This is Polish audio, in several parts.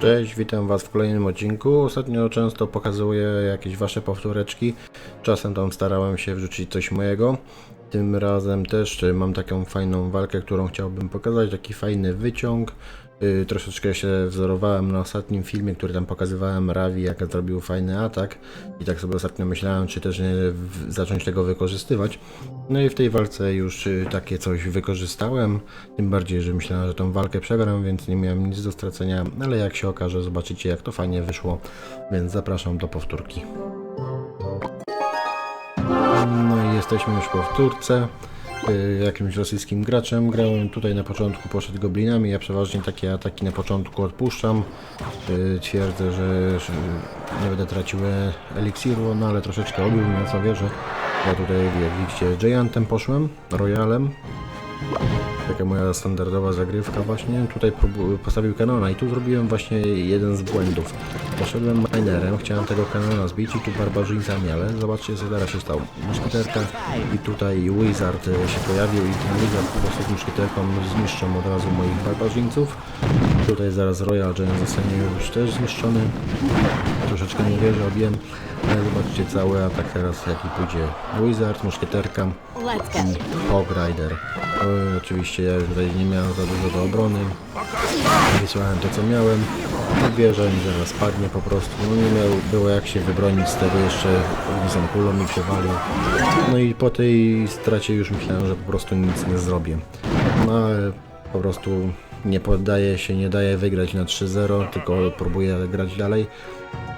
Cześć, witam Was w kolejnym odcinku. Ostatnio często pokazuję jakieś Wasze powtóreczki. Czasem tam starałem się wrzucić coś mojego. Tym razem też mam taką fajną walkę, którą chciałbym pokazać. Taki fajny wyciąg. Y, Troszeczkę się wzorowałem na ostatnim filmie, który tam pokazywałem Ravi, jak zrobił fajny atak. I tak sobie ostatnio myślałem, czy też nie zacząć tego wykorzystywać. No i w tej walce już y, takie coś wykorzystałem. Tym bardziej, że myślałem, że tą walkę przegram, więc nie miałem nic do stracenia. Ale jak się okaże, zobaczycie, jak to fajnie wyszło. Więc zapraszam do powtórki. No i jesteśmy już po wtórce. Y, Jakimś rosyjskim graczem. Grałem tutaj na początku, poszedł goblinami. Ja przeważnie takie ataki na początku odpuszczam. Y, Twierdzę, że, nie będę tracił e- eliksiru, no ale troszeczkę obił mnie, co wierzę. Ja tutaj, jak widzicie, Giantem poszłem, Royalem. Taka moja standardowa zagrywka właśnie. Tutaj postawił kanona i tu zrobiłem właśnie jeden z błędów. Poszedłem minerem, chciałem tego kanona zbić i tu barbarzyńcami, ale zobaczcie co teraz się stało. Muszkieterka i tutaj Wizard e, się pojawił i ten Wizard po prostu z muszkieterką zniszczą od razu moich barbarzyńców. Tutaj zaraz Royal Gen zostanie już też zniszczony. Troszeczkę nie wierzę, obiłem. Ale zobaczcie cały atak teraz jaki pójdzie. Wizard, muszkieterka. Hog Rider. O, oczywiście ja już tutaj nie miałem za dużo do obrony. Wysłałem to co miałem. No wieża mi zaraz padnie po prostu. No nie miał, było jak się wybronić z tego jeszcze Wizą kulą mi przewalił. No i po tej stracie już myślałem, że po prostu nic nie zrobię. No ale po prostu nie poddaję się, nie daję wygrać na 3-0, tylko próbuję grać dalej.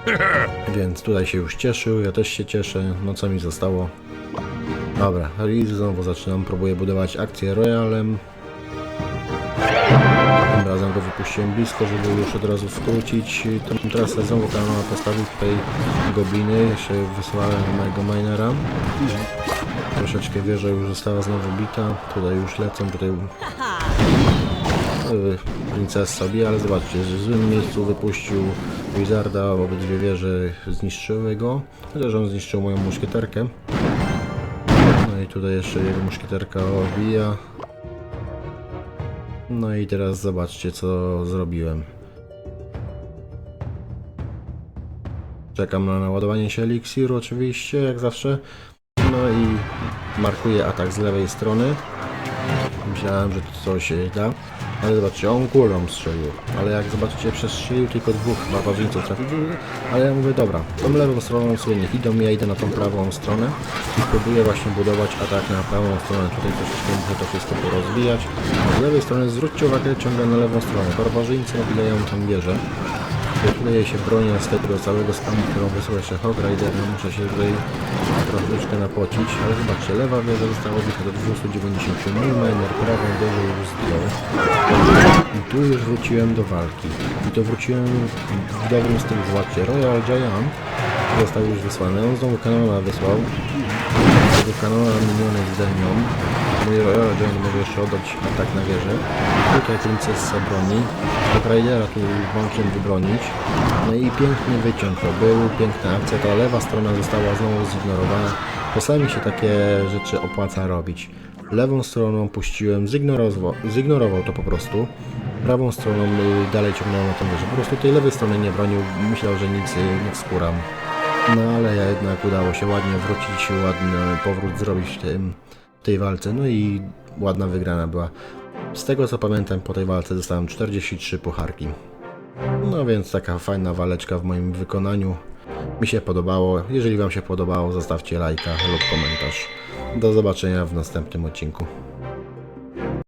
Więc tutaj się już cieszył, ja też się cieszę. No co mi zostało? Dobra, i znowu zaczynam, próbuję budować akcję Royalem. Tym razem go wypuściłem blisko, żeby już od razu skrócić tą trasę. Znowu kanała postawił tutaj gobliny, jeszcze wysłałem mojego minera. Troszeczkę wieża już została znowu bita, tutaj już lecą, tutaj yy, princes sobie, ale zobaczcie, że w złym miejscu wypuścił Wizarda, obydwie wieże zniszczyły go, chociaż on zniszczył moją muszkieterkę. No i tutaj jeszcze jego muszkieterka obija. No i teraz zobaczcie co zrobiłem. Czekam na naładowanie się eliksiru oczywiście, jak zawsze. No i markuję atak z lewej strony. Myślałem, że to coś da. Ale zobaczcie, on kulą strzelił. Ale jak zobaczycie, przestrzelił tylko dwóch barbarzyńców trafił. Ale ja mówię, dobra, tą lewą stroną sobie niech idą, ja idę na tą prawą stronę i próbuję właśnie budować atak na prawą stronę. Tutaj troszeczkę muszę to wszystko porozwijać. A z lewej strony zwróćcie uwagę ciągle na lewą stronę. Barbarzyńcy nabijają tam wieżę. Tutaj się bronię z tego całego spamu, którą wysłał jeszcze Hog Rider, no muszę się tutaj troszeczkę napocić, ale zobaczcie, lewa wieża została bita do 290, mój miner prawą wieżę już zdjął. I tu już wróciłem do walki. I to wróciłem w dobrym stylu, zobaczcie, Royal Giant został już wysłany, on znowu kanona wysłał. Tego kanona miniony zdejmią. Mój Giant może jeszcze oddać atak na wieżę. Tutaj princesa broni. Hog Ridera tu włączem wybronić. No i piękny wyciąg to był, piękna akcja. Ta lewa strona została znowu zignorowana. Czasami się takie rzeczy opłaca robić. Lewą stroną puściłem, zignorował, to po prostu. Prawą stroną y, dalej ciągnąłem na tą wieżę. Po prostu tej lewej strony nie bronił, myślał, że nic y, nie. No ale jednak udało się ładnie wrócić, ładny powrót zrobić w, tym, tej walce. No i ładna wygrana była. Z tego co pamiętam, po tej walce dostałem 43 pucharki. No więc taka fajna waleczka w moim wykonaniu. Mi się podobało. Jeżeli Wam się podobało, zostawcie lajka lub komentarz. Do zobaczenia w następnym odcinku.